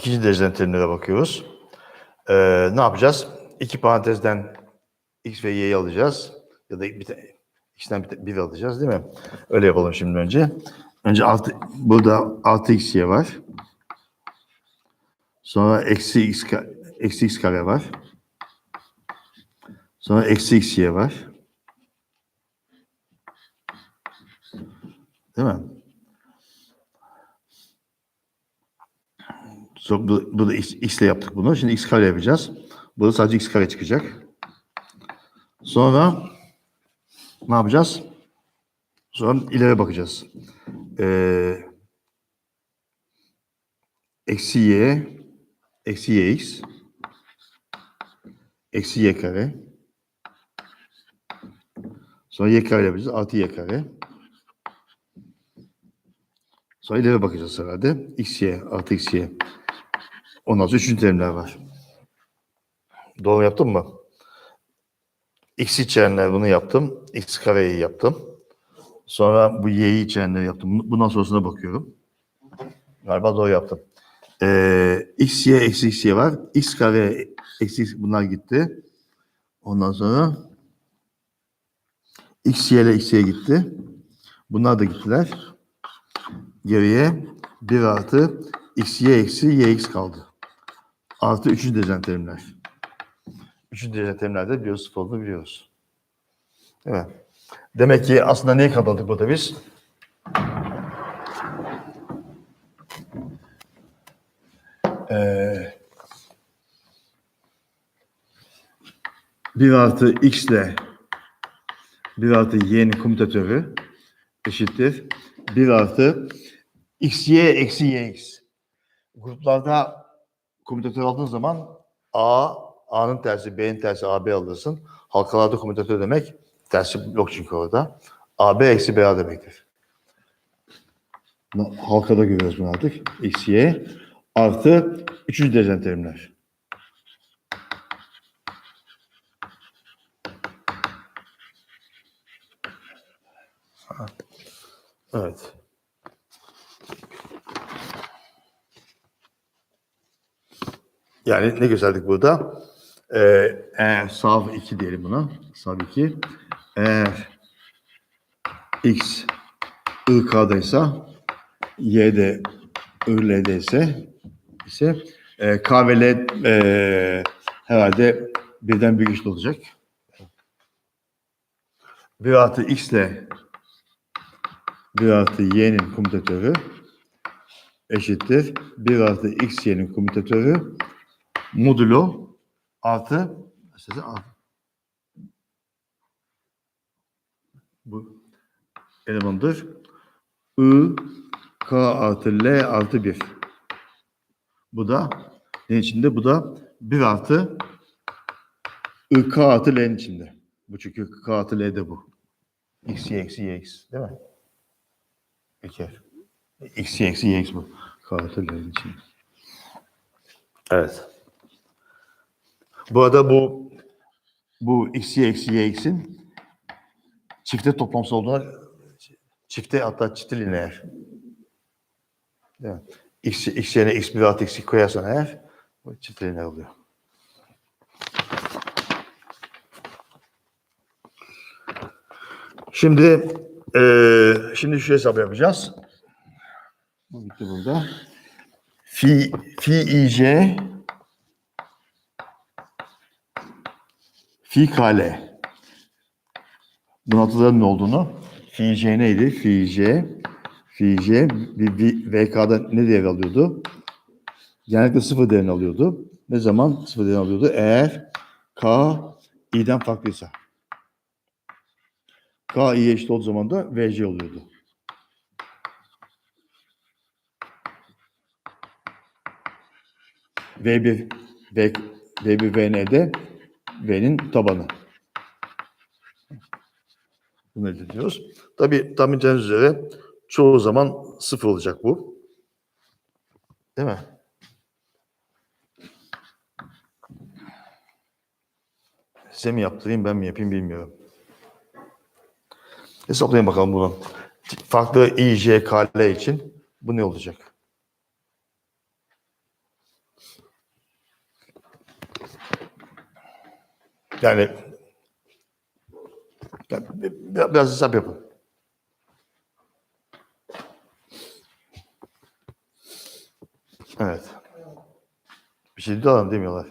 ikinci dereceden terimlere bakıyoruz. Ee, ne yapacağız? İki parantezden x ve y'yi alacağız. Ya da bir x'ten bir, alacağız değil mi? Öyle yapalım şimdi önce. Önce altı, burada 6xy var. Sonra eksi x, eksi x kare var. Sonra eksi xy var. Değil mi? Sonra bu, burada x, x ile yaptık bunu. Şimdi x kare yapacağız. Burada sadece x kare çıkacak. Sonra ne yapacağız? Sonra ileri bakacağız. Ee, eksi y eksi yx eksi y kare sonra y kare yapacağız. Artı y kare. Sonra ileri bakacağız herhalde. xy artı xy. Ondan sonra üçüncü terimler var. Doğru yaptım mı? X içerenler bunu yaptım. X kareyi yaptım. Sonra bu y'yi içerenleri yaptım. Bundan sonrasına bakıyorum. Galiba doğru yaptım. Ee, x, y, eksi x, y var. x kare, eksi x bunlar gitti. Ondan sonra x, y ile x, y gitti. Bunlar da gittiler. Geriye 1 artı x, y eksi y, x kaldı. Artı üçüncü derecen terimler. Üçüncü derecen terimlerde biliyoruz sıfır olduğunu biliyoruz. Evet. Demek ki aslında neyi kazandık burada biz? Ee, 1 artı x ile 1 artı y'nin komutatörü eşittir. 1 artı xy eksi yx. Gruplarda komutatör aldığın zaman A, A'nın tersi, B'nin tersi, AB alırsın. Halkalarda komutatör demek tersi yok çünkü orada. AB eksi BA demektir. Halkada görüyoruz bunu artık. X, Y artı üçüncü derecen terimler. Evet. Yani ne gösterdik burada? Ee, eğer sav 2 diyelim buna. Sav 2. Eğer x IK'daysa y de IL'de ise ise e, K ve L e, herhalde birden büyük eşit olacak. 1 artı x ile 1 artı y'nin komutatörü eşittir. 1 artı x y'nin komutatörü modulo artı artı. Bu elemandır. I k artı l artı 1. Bu da ne içinde? Bu da 1 artı I k artı l'nin içinde. Bu çünkü k artı l de bu. x y eksi y x değil mi? İker. x y eksi y x bu. K artı l'nin içinde. Evet. Bu arada bu bu x y eksi y x'in çifte toplamsız olduğuna çifte hatta çifte lineer. Mi? X, x yerine x bir artı x koyarsan eğer bu çifte lineer oluyor. Şimdi eee şimdi şu hesabı yapacağız. Bu bitti burada. Fi, fi ic fi kale. Bunu hatırladın ne olduğunu? Fi c neydi? Fi c fi c bir, bir VK'da ne değer alıyordu? Genellikle sıfır değerini alıyordu. Ne zaman sıfır değerini alıyordu? Eğer K i'den farklıysa. K i'ye eşit olduğu zaman da VC oluyordu. V1 V, V1 VN'de V'nin tabanı. Bunu elde ediyoruz. Tabii tahmin edeceğiniz üzere çoğu zaman sıfır olacak bu. Değil mi? Size mi yaptırayım ben mi yapayım bilmiyorum. Hesaplayın bakalım bunu. Farklı I, için bu ne olacak? Yani ya, bi- bi- biraz hesap yapın. Evet. Bir şey diyorlar demiyorlar.